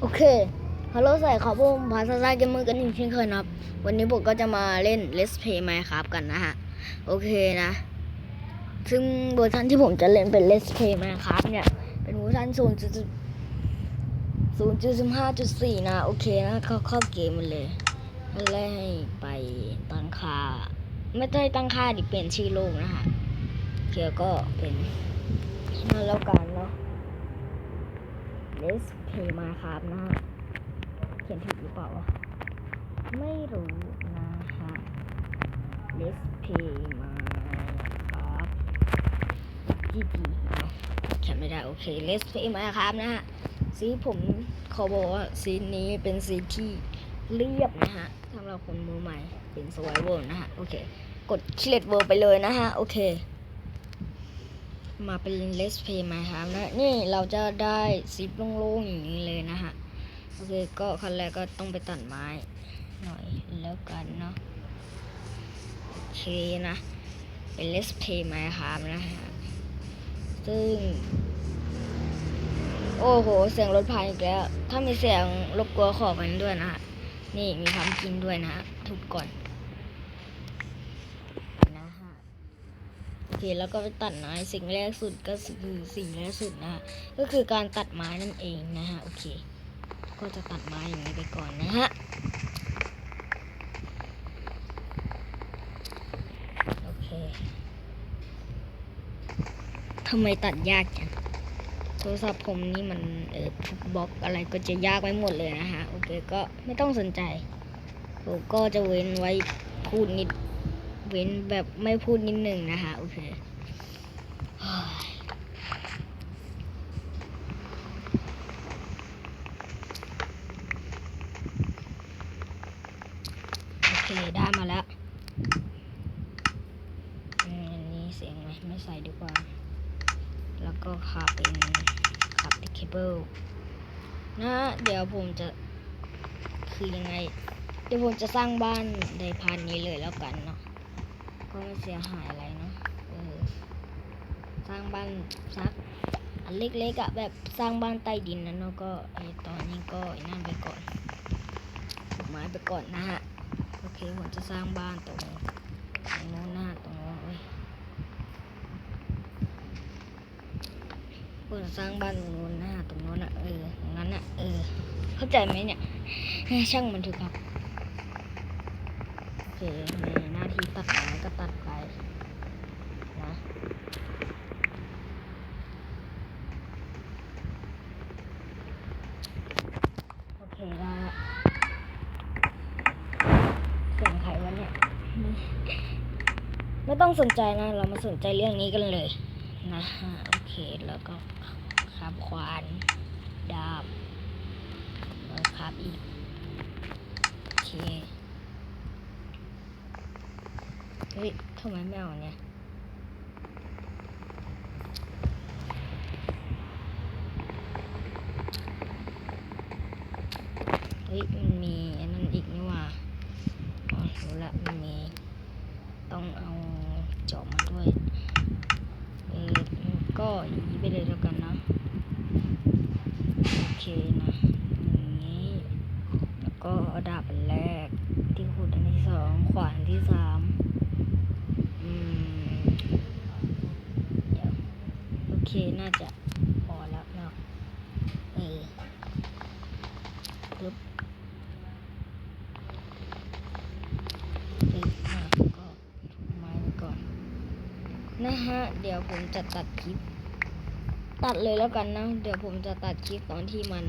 โอเค ฮัลโหลใส่ขอผมพาซาซาเกมเมอร์กันอีกเช่นเคยนะครับ วันนี้ผมก็จะมาเล่น Let's Play Minecraft กันนะฮะ โอเคนะ ซึ่งเวอร์ชันที่ผมจะเล่นเป็น Let's Play Minecraft เนี่ย เป็นเวอร์ชัน0 0 0.15.4 นะ โอเคนะ เข้าเข้าเกมมันเลยขั้นแรกให้ไปตั้งค่า ไม่ได้ตั้งค่าดิเปลี่ยนชื่อโลกนะฮะโอเคก็เป็นนั่นแล้วกันเนาะ Let's Play Minecraft นะฮะเขียนถูกหรือเปล่า ไม่รู้นะฮะ Let's Play Minecraft จีจีเขียนไม่ได้โอเค Let's Play Minecraft นะฮะสีผมขอบอกว่าสีนี้เป็นสีที่เรียบนะฮะสำหรับคนมือใหม่เป็นสไวเวอร์นะฮะ โอเค กดคลิกเวอร์ไปเลยนะฮะ โอเค มาเป็น Let's Play Minecraft นะนี่เราจะได้ซิปโล่งๆอย่างนี้เลยนะฮะโอเคก็ขั้นแรกก็ต้องไปตัดไม้หน่อยแล้วกันเนาะโอเคนะ เป็น Let's Play Minecraft นะฮะซึ่ง โอ้โห เสียงรถพายอีกแล้ว ถ้ามีเสียงรบกวนขอมันด้วยนะฮะนี่มีความกินด้วยนะทุก่อน นะฮะ โอ เคแล้วก็ไปตัดไม้สิ่งแรกสุดก็คือสิ่งแรกสุดนะก็คือการตัดไม้นั่นเองนะฮะโอเค ก็จะตัดไม้อย่างนี้ไปก่อนนะฮะโอเคทำไมตัดยากจังโทรศัพท์ผมนี่มันเออบล็อกอะไรก็จะยากไปหมดเลยนะฮะโอเคก็ไม่ต้องสนใจผมก็จะเว้นไว้พูดนิด เว้นแบบไม่พูดนิดหนึ่งนะฮะโอเคโอเค ได้มาแล้วอันนี้เสียงไหมไม่ใส่ดีกว่า แล้วก็ขาเป็นขาเป็นเคเบิลนะเดี๋ยวผมจะคือยังไง เดี๋ยวผมจะสร้างบ้านในพันนี้เลยแล้วกันเนาะ ก็ไม่เสียหายอะไรเนาะเออสร้างบ้านสักอันเล็กๆอะแบบสร้างบ้านใต้ดินนะเนาะก็ไอตอนนี้ก็นั่นไปก่อนปลูกไม้ไปก่อนนะฮะโอเคผมจะสร้างบ้านตรงตรงโน้นหนะฮะตรงโน้นเว้ยเปิดสร้างบ้านตรงโน้นหนะตรงโน้นอะเออตรงนั้นอะเออเข้าใจไหมเนี่ยเฮ้ยช่างมันเถอะครับ เคหน้าที่ตัดไม้ก็ตัดไปนะโอเคได้ละเสียงใครวะเนี่ยไม่ไม่ต้องสนใจนะ เรามาสนใจเรื่องนี้กันเลยนะฮะโอเคแล้วก็ครับควานดาบแล้วครับอีกโอเค เฮ้ยทำไมไม่เอาเนี่ยเฮ้ยมันมีอันนั้นอีกนี่ว่าอ๋อรู้ละมันมี ต้องเอาจอบมาด้วย เออก็อย่างนี้ไปเลยแล้วกันนะโอเคนะอย่างนี้ แล้วก็ดาบแรกที่ขุดอันที่สองขวานที่สามอืมเดี๋ยวโอเค น่าจะพอแล้วเนาะเออปึ๊บปึ๊บอะก็ถูไม้ไว้ก่อน นะฮะ เดี๋ยวผมจะตัดคลิป ตัดเลยแล้วกันนะ เดี๋ยวผมจะตัดคลิปตอนที่มัน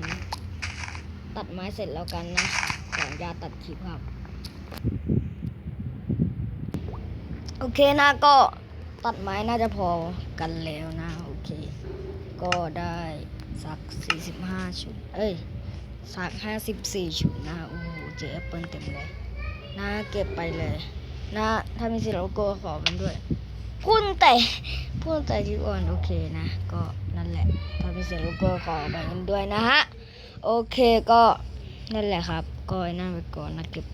ตัดไม้เสร็จแล้วกันนะขออนุญาตัดคลิปครับ โอเคนะก็ ตัดไม้น่าจะพอกันแล้วนะ โอเค ก็ได้สัก 45 ชุด เอ้ย สัก 54 ชุดนะ โอ้โหเจอแอปเปิลเต็มเลยนะเก็บไปเลยนะถ้ามีสีโลโก้ขอกันด้วยพูดแต่พูดแต่ที่อ่อนโอเคนะ ก็นั่นแหละ ถ้ามีสียงโลโก้ขอแบ่งกันด้วยนะฮะ โอเคก็นั่นแหละครับ ก็นั่นไปก่อนนะเก็บ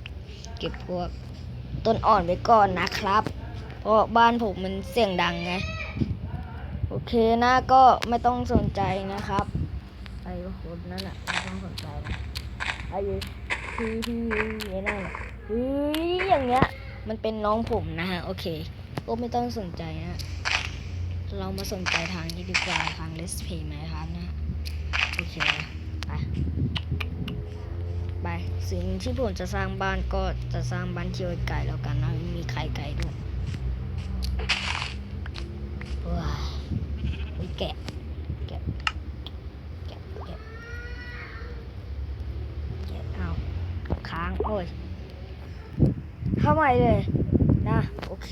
เก็บพวกต้นอ่อนไปก่อนนะครับ เพราะบ้านผมมันเสียงดังไง โอเคนะก็ไม่ต้องสนใจนะครับไอ้คนนั้นอะไม่ต้องสนใจนะไอ้ที่ที่ไอ้นั่นอะเฮ้ยอย่างเงี้ย มันเป็นน้องผมนะฮะ โอเค ก็ไม่ต้องสนใจนะ เรามาสนใจทางนี้ดีกว่าทาง Let's Play ไหมครับนะ โอเค ไป ไป สิ่งที่ผมจะสร้างบ้านก็จะสร้างบ้านที่ยไก่แล้วกันนะ มีไข่ไก่ด้วย ว้ายแกะแกะแกะแกะแกะเอาค้างโอ้ยเข้าใหม่เลยนะโอเค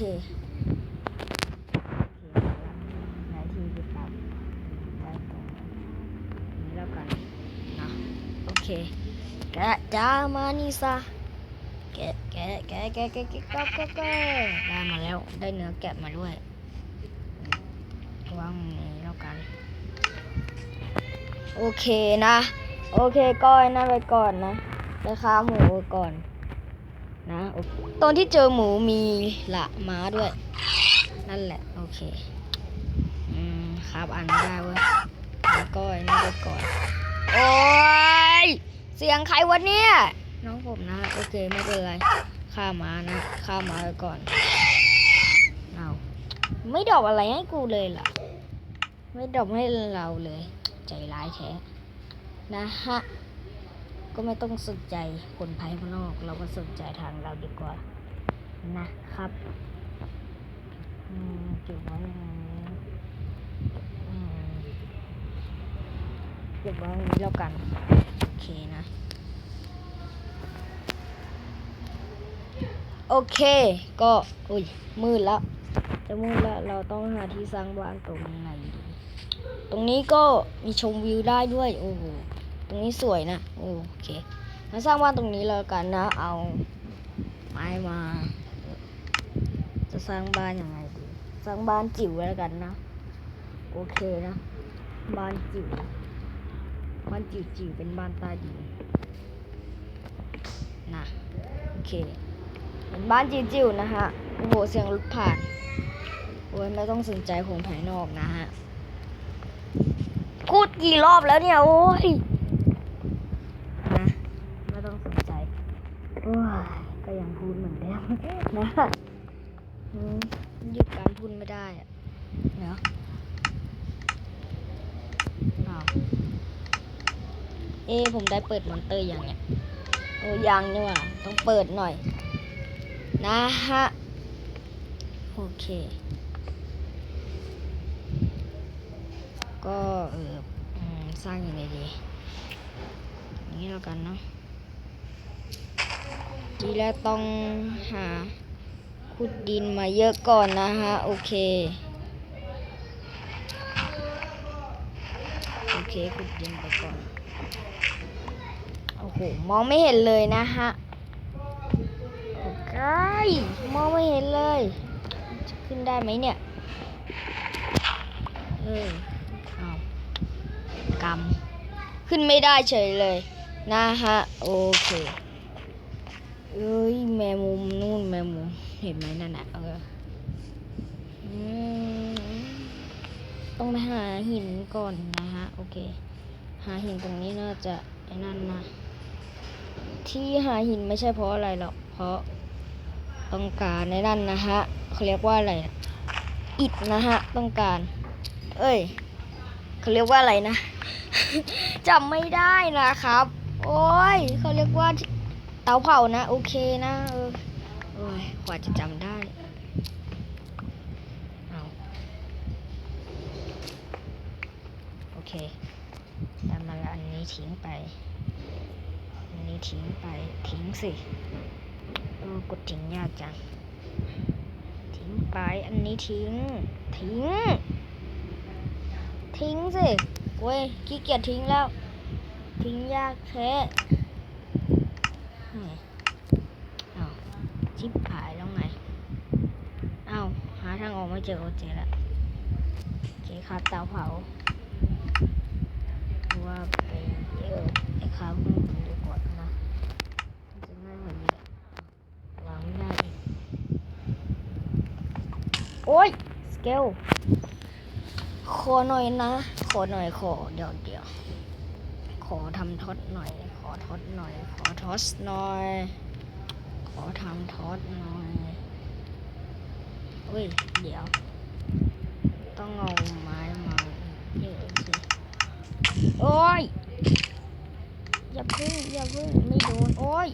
นาทีสิบสามไปตรงนี้แล้วกันนะโอเคแกะจ้ามานี่ซะแกะแกะแกะแกะแกะแกะแกะได้มาแล้วได้เนื้อแกะมาด้วย วางนี้แล้วกัน โอเคนะ โอเคก้อยนะไปก่อนนะไปค้าหมูก่อนนะ ตอนที่เจอหมูมีละม้าด้วย นั่นแหละ โอเค อืมครับอ่านไม่ได้เว้ยแล้วก็ไอ้นี่ไปก่อน โอ้ย เสียงใครวะเนี่ย น้องผมนะ โอเคไม่เป็นไรข้ามานะข้ามาไปก่อน ไม่ดอกอะไรให้กูเลยล่ะไม่ดอกให้เราเลย ใจร้ายแท้นะฮะ ก็ไม่ต้องสนใจคนภายนอก เราก็สนใจทางเราดีกว่า นะครับอืมเก็บไว้อย่างนี้อืมเก็บไว้อย่างนี้แล้วกัน โอเคนะ โอเค ก็ อุ้ยมืดแล้ว จะมืดแล้วเราต้องหาที่สร้างบ้านตรงไหนดีตรงนี้ก็มีชมวิวได้ด้วยโอ้โหตรงนี้สวยนะโอเคมาสร้างบ้านตรงนี้แล้วกันนะเอาไม้มา จะสร้างบ้านยังไงดีสร้างบ้านจิ๋วแล้วกันนะ โอเคนะ บ้านจิ๋วบ้านจิ๋วจิ๋วเป็นบ้านใต้ดินนะโอเคเป็นบ้านจิ๋วจิ๋วนะฮะโอ้โหเสียงรถผ่าน โอ้ยไม่ต้องสนใจคนภายนอกนะฮะพูดกี่รอบแล้วเนี่ย โอ้ยนะไม่ต้องสนใจโอ้ยก็ยังพูดเหมือนเดิมนะอืมหยุดการพูดไม่ได้อะเดี๋ยวอ้าวเอะผมได้เปิดมอนเตอร์ยังเนี่ยโอ้ยังนี่หว่าต้องเปิดหน่อย นะฮะ โอเค ก็เออสร้างยังไงดีอย่างนี้แล้วกันเนาะทีแรกต้องหาขุดดินมาเยอะก่อนนะฮะ โอเค โอเคขุดดินไปก่อน โอ้โห มองไม่เห็นเลยนะฮะ โอเคมองไม่เห็นเลย จะขึ้นได้ไหมเนี่ย เออ เอากำขึ้นไม่ได้เฉยเลย นะฮะ โอเคเอ้ยแมมุมนู่นแมมุม เห็นไหมนั่นน่ะเออต้องไปหาหินก่อนนะฮะ โอเค หาหินตรงนี้น่าจะไอ้นั่นนะที่หาหินไม่ใช่เพราะอะไรหรอกเพราะต้องการในนั่นนะฮะเขาเรียกว่าอะไรอะอิฐนะฮะ ต้องการ เอ้ย เขาเรียกว่าอะไรนะจำไม่ได้นะครับ โอ้ยเขาเรียกว่าเตาเผานะ โอเคนะเออโอ้ยกว่าจะจำได้เอาโอเคจำมาละอันนี้ทิ้งไป อันนี้ทิ้งไปทิ้งสิเออกดทิ้งยากจังทิ้งไปอันนี้ทิ้ง ทิ้ง ทิ้งสิโว้ยขี้เกียจทิ้งแล้ว ทิ้งยากแท้เฮ้ยเอาชิบหายแล้วไง เอาหาทางออกไม่เจอโอเจแล้วโอเคครับเตาเผาว่าไปเจอไอ้ข้าวมันดีกว่านะจะง่ายกว่านี้วางไม่ได้โอ้ยสเกล ขอหน่อยนะ ขอหน่อยขอเดี๋ยวเดี๋ยวขอทำท็อตหน่อย ขอท็อตหน่อย ขอท็อตหน่อย ขอทำท็อตหน่อยเฮ้ยเดี๋ยว ต้องเอาไม้มาเยอะสิโอ้ยอย่าพึ่งอย่าพึ่งไม่โดนโอ้ย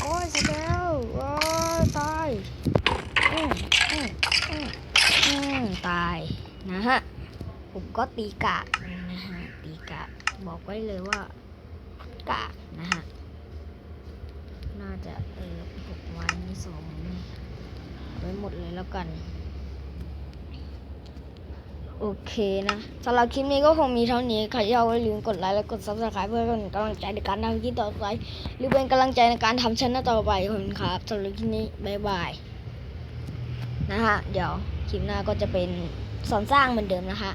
โอ้ยเสร็จแล้วโอ้ยตายอืมอืมอืมอืม ตายนะฮะ ผมก็ตีกากนะฮะ ตีกากบอกไว้เลยว่ากากนะฮะ น่าจะเออหกว้นี่สองไว้หมดเลยแล้วกัน โอเคนะสำหรับคลิปนี้ก็คงมีเท่านี้ใครที่เอาไว้ลืมกดไลค์และกด subscribe เพื่อเป็นกำลังใจในการทำคลิปต่อไป หรือเป็นกำลังใจในการทำช่องต่อไปขอบคุณครับสำหรับคลิปนี้ บ๊ายบายนะฮะ เดี๋ยว คลิปหน้าก็จะเป็นสอนสร้างเหมือนเดิมนะคะ